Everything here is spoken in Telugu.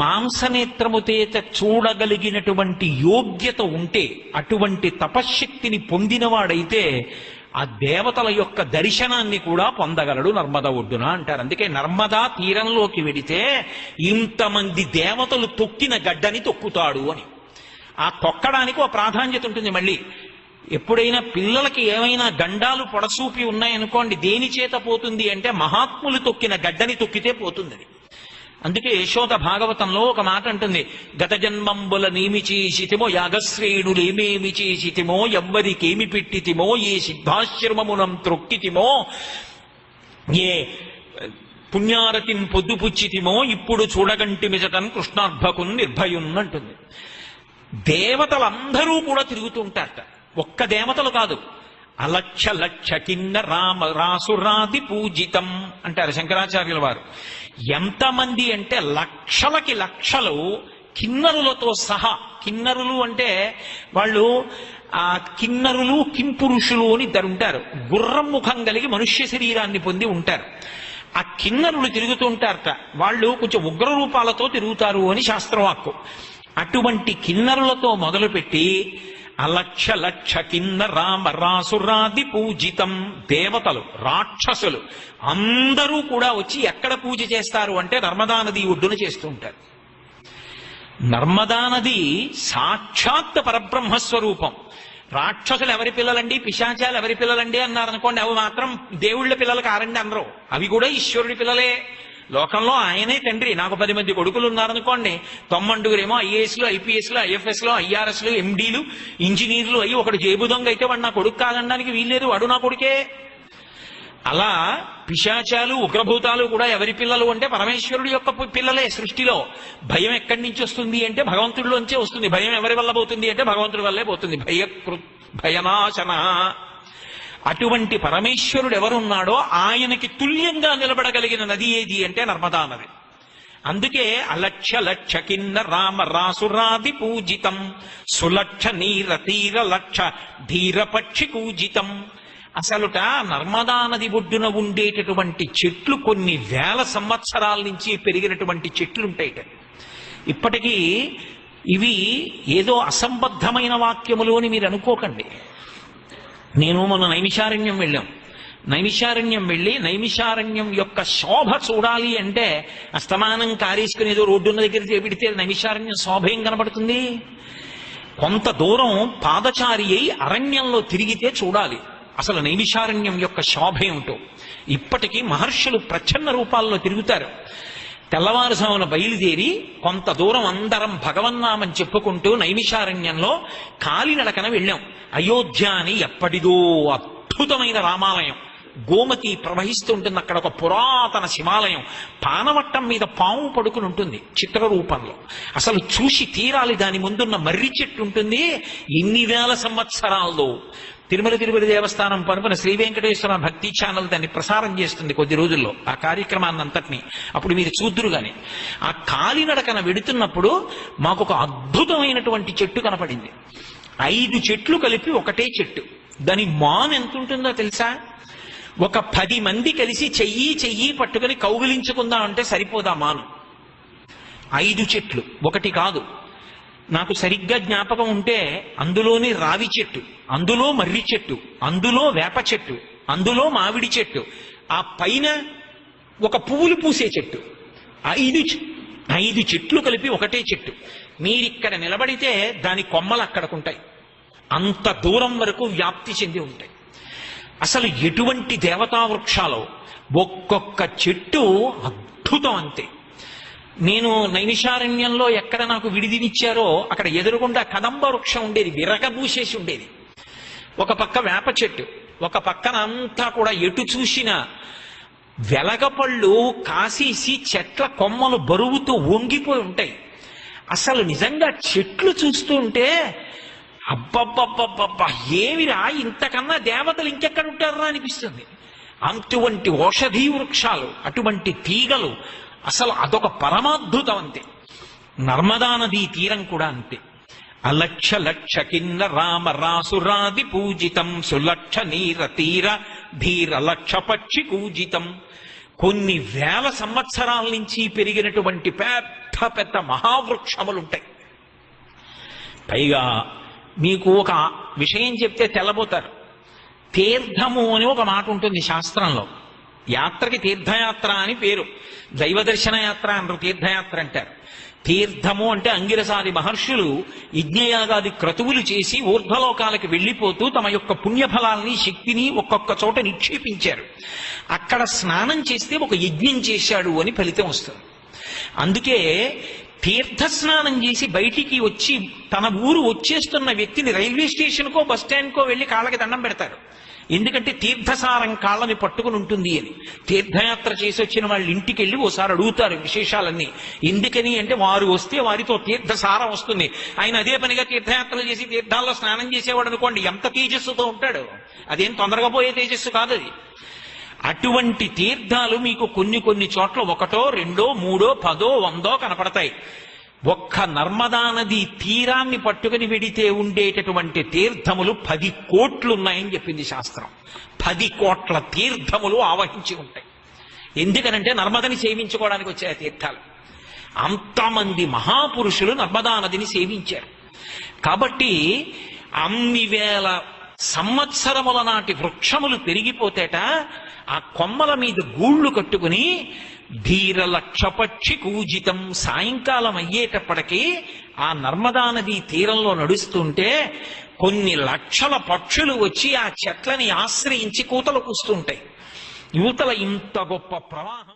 మాంసనేత్రముతేత చూడగలిగినటువంటి యోగ్యత ఉంటే అటువంటి తపశ్శక్తిని పొందినవాడైతే ఆ దేవతల యొక్క దర్శనాన్ని కూడా పొందగలడు నర్మదా ఒడ్డున అంటారు. అందుకే నర్మదా తీరంలోకి వెడితే ఇంతమంది దేవతలు తొక్కిన గడ్డని తొక్కుతాడు అని. ఆ తొక్కడానికి ఒక ప్రాధాన్యత ఉంటుంది మళ్ళీ. ఎప్పుడైనా పిల్లలకి ఏమైనా గండాలు పొడసూపి ఉన్నాయనుకోండి దేని చేత పోతుంది అంటే మహాత్ములు తొక్కిన గడ్డని తొక్కితే పోతుంది అది అందుకే యశోద భాగవతంలో ఒక మాట అంటుంది. గత జన్మంబుల నేమి చేసితిమో యాగశ్రేణులు చేసితిమో ఎవ్వరికేమి పెట్టితిమో ఏ సిద్ధాశ్రమమునం త్రొక్కితిమో ఏ పుణ్యారతిని పొద్దుపుచ్చితిమో ఇప్పుడు చూడగంటి మిజటన్ కృష్ణార్భకున్ నిర్భయున్ అంటుంది. దేవతలందరూ కూడా తిరుగుతూ ఉంటారట. ఒక్క దేవతలు కాదు. అలక్ష లక్ష కిన్న రామ రాసురాది పూజితం అంటారు శంకరాచార్యుల వారు. ఎంతమంది అంటే లక్షలకి లక్షలు కిన్నరులతో సహా కిన్నరులు అంటే వాళ్ళు ఆ కిన్నరులు కింపురుషులు అని ఇద్దరు ఉంటారు. గుర్రం ముఖం కలిగి మనుష్య శరీరాన్ని పొంది ఉంటారు. ఆ కిన్నరులు తిరుగుతూ ఉంటారట. వాళ్ళు కొంచెం ఉగ్ర రూపాలతో తిరుగుతారు అని శాస్త్రవాక్కు. అటువంటి కిన్నరులతో మొదలుపెట్టి అలక్ష లక్ష కింద రామ రాసురాది పూజితం దేవతలు రాక్షసులు. అందరూ కూడా వచ్చి ఎక్కడ పూజ చేస్తారు అంటే నర్మదా నది ఒడ్డున చేస్తూ ఉంటారు. నర్మదా నది సాక్షాత్ పరబ్రహ్మస్వరూపం. రాక్షసులు ఎవరి పిల్లలండి? పిశాచాలు ఎవరి పిల్లలండి? అన్నారనుకోండి అవి మాత్రం దేవుళ్ళ పిల్లలు కారండి అందరూ. అవి కూడా ఈశ్వరుడి పిల్లలే. లోకంలో ఆయనే తండ్రి. నాకు పది మంది కొడుకులు ఉన్నారనుకోండి తొమ్మండుగురేమో ఐఏఎస్లు ఐపీఎస్లు ఐఎఫ్ఎస్లు ఐఆర్ఎస్లు ఎండీలు ఇంజనీర్లు అయ్యి ఒకడు జేబు దొంగ అయితే వాడు నా కొడుకు కాదనడానికి వీల్లేదు వాడు నా కొడుకే. అలా పిశాచాలు ఉగ్రభూతాలు కూడా ఎవరి పిల్లలు అంటే పరమేశ్వరుడి యొక్క పిల్లలే సృష్టిలో. భయం ఎక్కడి నుంచి వస్తుంది అంటే భగవంతుడిలోంచే వస్తుంది. భయం ఎవరి వల్ల పోతుంది అంటే భగవంతుడి వల్లే పోతుంది. భయ భయనాశన. అటువంటి పరమేశ్వరుడు ఎవరున్నాడో ఆయనకి తుల్యంగా నిలబడగలిగిన నది ఏది అంటే నర్మదా నది. అందుకే అలక్ష లక్ష కిన్న రామ రాసురాది పూజితం సులక్ష నీర తీర లక్ష ధీరపక్షి పూజితం అసలుట నర్మదా నది ఒడ్డున ఉండేటటువంటి చెట్లు కొన్ని వేల సంవత్సరాల నుంచి పెరిగినటువంటి చెట్లు ఉంటాయి ఇప్పటికీ ఇవి ఏదో అసంబద్ధమైన వాక్యములు అని మీరు అనుకోకండి. నేను మొన్న నైమిషారణ్యం వెళ్ళాం. నైమిషారణ్యం వెళ్ళి నైమిషారణ్యం యొక్క శోభ చూడాలి అంటే అస్తమానం కారేసుకుని ఏదో రోడ్డున్న దగ్గర చేపిడితే నైమిషారణ్యం శోభ ఏం కనబడుతుంది? కొంత దూరం పాదచారి అయి అరణ్యంలో తిరిగితే చూడాలి. అసలు నైమిషారణ్యం యొక్క శోభ ఏమిటో. ఇప్పటికీ మహర్షులు ప్రచ్ఛన్న రూపాల్లో తిరుగుతారు. తెల్లవారుజామున బయలుదేరి కొంత దూరం అందరం భగవన్నామని చెప్పుకుంటూ నైమిషారణ్యంలో కాలినడకన వెళ్ళాం. అయోధ్య అని ఎప్పటిదో అద్భుతమైన రామాలయం. గోమతి ప్రవహిస్తుంటుంది అక్కడ ఒక పురాతన శివాలయం. పానవట్టం మీద పాము పడుకుని ఉంటుంది చిత్రరూపంలో. అసలు చూసి తీరాలి దాని ముందున్న మర్రి చెట్టు ఉంటుంది ఎన్ని వేల సంవత్సరాల్లో. తిరుమల తిరుపతి దేవస్థానం పనుకున్న శ్రీ వెంకటేశ్వర భక్తి ఛానల్ దాన్ని ప్రసారం చేస్తుంది కొద్ది రోజుల్లో ఆ కార్యక్రమాన్ని అంతటిని అప్పుడు మీరు చూద్దురు గాని ఆ కాలినడకన వెడుతున్నప్పుడు మాకు ఒక అద్భుతమైనటువంటి చెట్టు కనపడింది. ఐదు చెట్లు కలిపి ఒకటే చెట్టు. దాని మాన్ ఎంత ఉంటుందో తెలుసా? ఒక పది మంది కలిసి చెయ్యి చెయ్యి పట్టుకుని కౌగిలించుకుందాం అంటే సరిపోదా మాను? ఐదు చెట్లు. ఒకటి కాదు. నాకు సరిగ్గా జ్ఞాపకం ఉంటే అందులోని రావి చెట్టు అందులో మర్రి చెట్టు అందులో వేప చెట్టు అందులో మామిడి చెట్టు ఆ పైన ఒక పువ్వులు పూసే చెట్టు ఐదు ఐదు చెట్లు కలిపి ఒకటే చెట్టు. మీరిక్కడ నిలబడితే దాని కొమ్మలు అక్కడకుంటాయి. అంత దూరం వరకు వ్యాప్తి చెంది ఉంటాయి. అసలు ఎటువంటి దేవతా వృక్షాలు ఒక్కొక్క చెట్టు అద్భుతం అంతే. నేను నైమిషారణ్యంలో ఎక్కడ నాకు విడిదినిచ్చారో అక్కడ ఎదురుగుండా కదంబ వృక్షం ఉండేది విరగబూసేసి ఉండేది. ఒక పక్క వేప చెట్టు ఒక పక్కన అంతా కూడా ఎటు చూసినా వెలగపళ్ళు కాసేసి చెట్ల కొమ్మలు బరువుతూ వంగిపోయి ఉంటాయి. అసలు నిజంగా చెట్లు చూస్తూ ఉంటే అబ్బబ్బబ్బబ్బబ్బా ఏమిరా ఇంతకన్నా దేవతలు ఇంకెక్కడ ఉంటారా అనిపిస్తుంది. అటువంటి ఔషధీ వృక్షాలు అటువంటి తీగలు అసలు అదొక పరమాద్భుతం అంతే నర్మదా నదీ తీరం కూడా అంతే. అలక్ష లక్ష కిన్న రామ రాసురాది పూజితం సులక్ష నీర తీర ధీర లక్ష పక్షి పూజితం కొన్ని వేల సంవత్సరాల నుంచి పెరిగినటువంటి పెద్ద పెద్ద మహావృక్షములుంటాయి. పైగా మీకు ఒక విషయం చెప్తే తెల్లబోతారు. తీర్థము అని ఒక మాట ఉంటుంది శాస్త్రంలో. యాత్రకి తీర్థయాత్ర అని పేరు. దైవ దర్శన యాత్ర అనరు తీర్థయాత్ర అంటారు. తీర్థము అంటే అంగిరసాది మహర్షులు యజ్ఞయాగాది క్రతువులు చేసి ఊర్ధ్వలోకాలకు వెళ్ళిపోతూ తమ యొక్క పుణ్యఫలాల్ని శక్తిని ఒక్కొక్క చోట నిక్షేపించారు. అక్కడ స్నానం చేస్తే ఒక యజ్ఞం చేశాడు అని ఫలితం వస్తుంది. అందుకే తీర్థ స్నానం చేసి బయటికి వచ్చి తన ఊరు వచ్చేస్తున్న వ్యక్తిని రైల్వే స్టేషన్కో బస్ స్టాండ్కో వెళ్ళి కాళ్ళకి దండం పెడతారు. ఎందుకంటే తీర్థసారం కాళ్ళని పట్టుకుని ఉంటుంది అని. తీర్థయాత్ర చేసి వచ్చిన వాళ్ళ ఇంటికి వెళ్ళి ఓసారి అడుగుతారు విశేషాలన్నీ. ఎందుకని అంటే వారు వస్తే వారితో తీర్థసారం వస్తుంది. ఆయన అదే పనిగా తీర్థయాత్రలు చేసి తీర్థాల్లో స్నానం చేసేవాడు అనుకోండి ఎంత తేజస్సుతో ఉంటాడు? అదేం తొందరగా పోయే తేజస్సు కాదు అది. అటువంటి తీర్థాలు మీకు కొన్ని కొన్ని చోట్ల ఒకటో రెండో మూడో పదో వందో కనపడతాయి. ఒక్క నర్మదా నది తీరాన్ని పట్టుకుని వెడితే ఉండేటటువంటి తీర్థములు పది కోట్లున్నాయని చెప్పింది శాస్త్రం. పది కోట్ల తీర్థములు ఆవహించి ఉంటాయి. ఎందుకనంటే నర్మదని సేవించుకోవడానికి వచ్చే తీర్థాలు. అంతమంది మహాపురుషులు నర్మదా నదిని సేవించారు. కాబట్టి అన్ని వేల సంవత్సరముల నాటి వృక్షములు పెరిగిపోతేట ఆ కొమ్మల మీద గూళ్ళు కట్టుకుని ధీర లక్షపక్షి కూజితం సాయంకాలం అయ్యేటప్పటికీ ఆ నర్మదా నది తీరంలో నడుస్తుంటే కొన్ని లక్షల పక్షులు వచ్చి ఆ చెట్లని ఆశ్రయించి కూతలు కూస్తుంటాయి. యువతల ఇంత గొప్ప ప్రవాహం